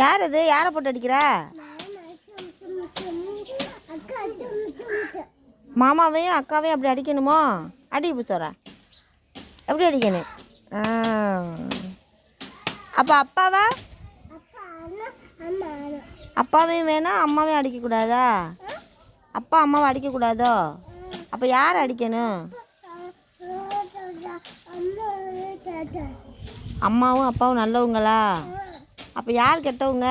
யார் இது யாரை போட்டு அடிக்கிற? மாமாவையும் அக்காவையும் அப்படி அடிக்கணுமோ? அடி பூச்சோர எப்படி அடிக்கணும்? அப்போ அப்பாவா? அப்பாவையும் வேணாம் அம்மாவையும் அடிக்கக்கூடாதா? அப்பா அம்மாவை அடிக்கக்கூடாதோ? அப்போ யார் அடிக்கணும்? அம்மாவும் அப்பாவும் நல்லவங்களா? அப்போ யார் கெட்டவங்க?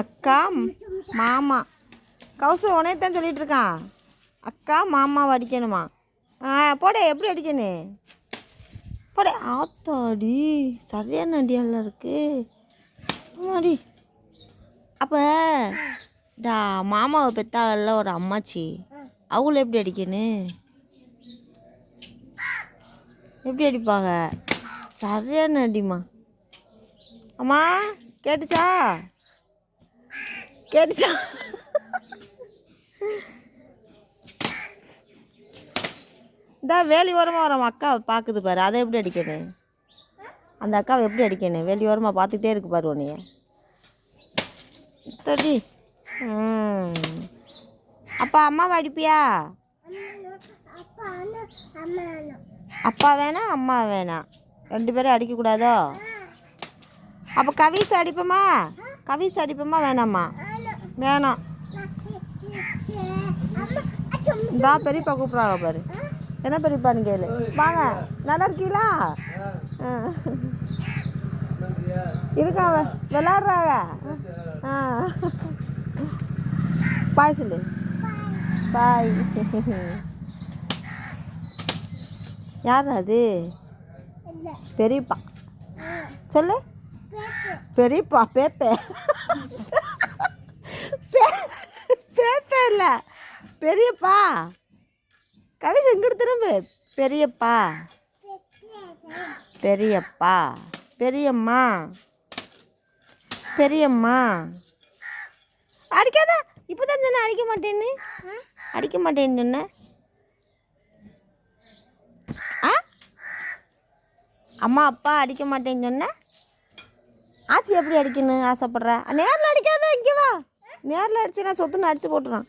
அக்கா மாமா. கௌசு உனையத்தான் சொல்லிட்டு இருக்கான். அக்கா மாமாவை அடிக்கணுமா? ஆ போட எப்படி அடிக்கணும் போட ஆத்தாடி சரியான அடியால இருக்கு. ஆமாடி அப்போ இந்த மாமாவை பெத்தாகல ஒரு அம்மாச்சி. அவங்கள எப்படி அடிக்கணும் எப்படி அடிப்பாங்க? சரியான அடிமா அம்மா கேட்டுச்சா? கேட்டுச்சா? இந்த வேலி ஓரமாக வரோம் அக்காவை பார்க்குது பாரு. அதை எப்படி அடிக்கணும் அந்த அக்காவை எப்படி அடிக்கணும் வேலி ஓரமாக பார்த்துக்கிட்டே இருக்கு பாரு உன்னைய. தடி. அப்பா அம்மாவை அடிப்பியா? அப்பா வேணாம். அம்மா வேணாம். ரெண்டு பேரும் அடிக்கக்கூடாதோ? அப்போ கவிஸ் அடிப்போமா? கவிஸ் அடிப்போமா? வேணாம்மா. வேணாம். இந்தா பெரியப்பா கூப்பிட்றாங்க பாரு. என்ன பெரியப்பான்னு கேளு. வாங்க. நல்லா இருக்கீங்களா ஆ. இருக்காங்க விளாட்றாங்க ஆ. பாய் சொல்லு. பாய். யார் அது? பெரியப்பா. சொல்லு. பெரியப்பா பேப்பே பேப்பே இல்லை பெரியப்பா. கவிதை இங்கிட்டு திரும்பு? பெரியப்பா. பெரியப்பா. பெரியம்மா. பெரியம்மா. அடிக்காத. இப்போ தான் சொன்ன அடிக்க மாட்டேன்னு. அடிக்க மாட்டேன்னு சொன்ன அம்மா அப்பா அடிக்க மாட்டேன்னு சொன்ன? ஆச்சி எப்படி அடிக்கணும் ஆசைப்பட்ற? நேரில் அடிக்காத இங்கே வா. நேரில் அடிச்சு நான் சொத்துன்னு அடிச்சு போட்டுறான்.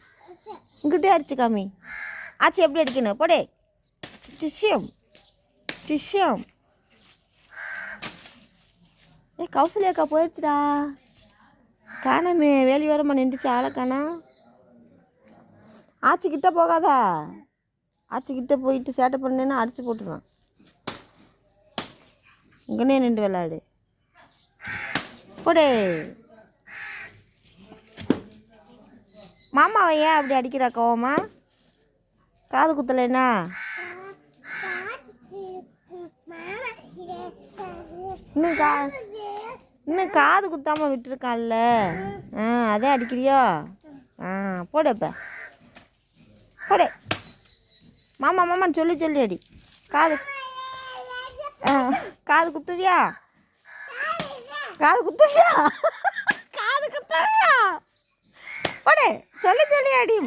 இங்கிட்டே அடிச்சு காமி. ஆச்சி எப்படி அடிக்கணும்? போடே. டிஷ்யம். டிஷ்யம். ஏ கௌசல்யாக்கா போயிடுச்சுடா. காணாமே வேலையோரமாக நின்றுச்சு ஆளை காணா. போகாதா. ஆச்சிக்கிட்ட போயிட்டு சேட்டை பண்ணேன்னா அடிச்சு போட்டுருவான். இங்கனே நின்று விளாடு. போடே. மாமாவை ஏன் அப்படி அடிக்கிறா கோவமா? காது குத்தலைன்னா இன்னும் கா இன்னும் காது குத்தாமல் விட்டுருக்கான்ல. ஆ அதே அடிக்கிறியோ? ஆ போடு இப்போ போடு. மாமா மாமான்னு சொல்லி சொல்லி அடி. காது ஆ. காது குத்துவியா? காது குத்துவியா? காது குத்துவியா? போடு சொல்லி சொல்லி அடி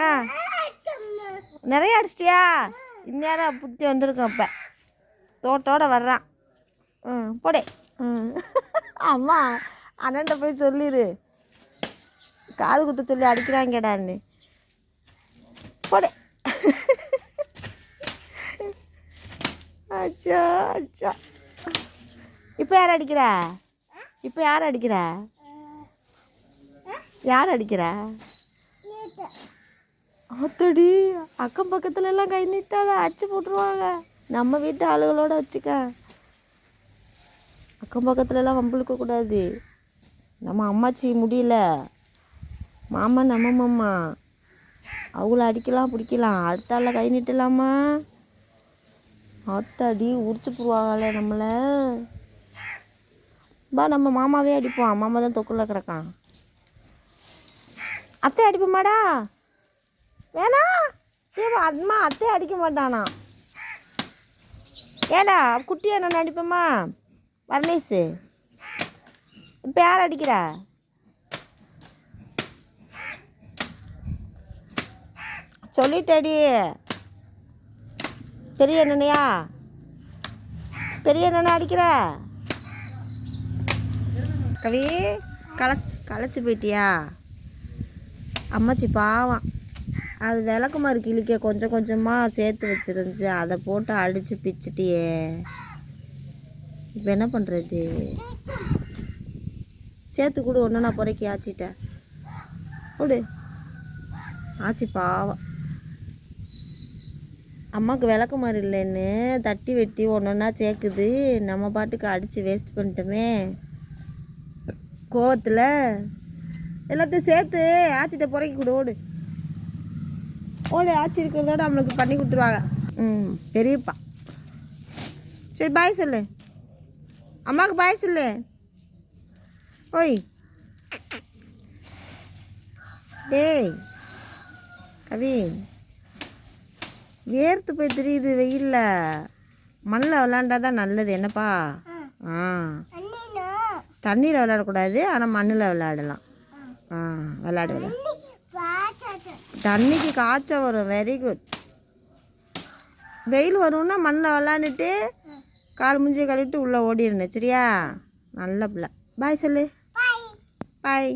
ஆ. நிறைய அடிச்சிட்டியா? இந்நேரம் புத்தி வந்திருக்கும் இப்போ தோட்டோட வர்றான். ம் போடே. ம். அம்மா அண்ணன்ட்ட போய் சொல்லிடு காது குத்த சொல்லி அடிக்கிறாங்கடான்னு. போடே. அச்சா அச்சா. இப்போ யார் அடிக்கிறா? இப்போ யார் அடிக்கிறா? யார் அடிக்கிறா? ஆத்தடி அக்கம் பக்கத்துல எல்லாம் கை நீட்டாத அடிச்சு போட்டுருவாங்க. நம்ம வீட்டு ஆளுகளோட வச்சுக்க. அக்கம் பக்கத்துல எல்லாம் வம்பளுக்க கூடாது. நம்ம அம்மாச்சி முடியல. மாமா நம்ம மாமா. அவங்கள அடிக்கலாம் பிடிக்கலாம். அடுத்த ஆளில் கை நீட்டலாமா? ஆத்தாடி உரிச்சு போடுவாங்களே நம்மளை. பா நம்ம மாமாவே அடிப்போம். மாமா தான் தொக்குள்ள கிடக்கான். அத்தை அடிப்போமாடா? வேணா. ஏமா அம்மா அத்தை அடிக்க மாட்டானா? ஏடா குட்டியா நான் அடிப்பேம்மா வர்ணேஷு இப்போ யார் அடிக்கிறா? சொல்லிட்டடி. பெரிய அண்ணனையா? பெரிய அண்ணனை அடிக்கிற? கவி களைச்சி களைச்சி போயிட்டியா? அம்மாச்சி பாவம். அது விளக்குமாறு கிளிக்க கொஞ்சம் கொஞ்சமாக சேர்த்து வச்சுருந்துச்சு. அதை போட்டு அடித்து பிச்சிட்டியே. இப்போ என்ன பண்ணுறது சேர்த்து கூட ஒன்று நான் பொறைக்கி ஆச்சிட்டேன் விடு ஆச்சி பாவம். அம்மாவுக்கு விளக்கு மாதிரி இல்லைன்னு தட்டி வெட்டி ஒன்று ஒன்றா சேர்க்குது. நம்ம பாட்டுக்கு அடித்து வேஸ்ட் பண்ணிட்டோமே. கோவத்தில். எல்லாத்தையும் சேர்த்து ஆச்சிட்ட புறக்கி கொடு ஓடு. ஓடு ஆச்சி இருக்கிறதோட நம்மளுக்கு பண்ணி கொடுத்துருவாங்க. ம் பெரியப்பா. சரி பாய் சொல்லு. அம்மாவுக்கு பாய் சொல்லு. ஓய். டேய் கவி. வேர்த்து போய் தெரியுது வெயில்ல. மண்ணில் விளாண்டா தான் நல்லது என்னப்பா? ஆ. தண்ணியில் விளையாடக்கூடாது ஆனால் மண்ணில் விளையாடலாம். ஆ விளையாடு விளையாடு தண்ணிக்கு காய்ச்சல் வரும் வெரி குட் வெயில் வரும்னா மண்ணில் விளாண்டுட்டு கால் முஞ்சி கழுவிட்டு உள்ளே ஓடிடணும் சரியா? நல்ல பிள்ளை. பாய் சொல்லு. பாய்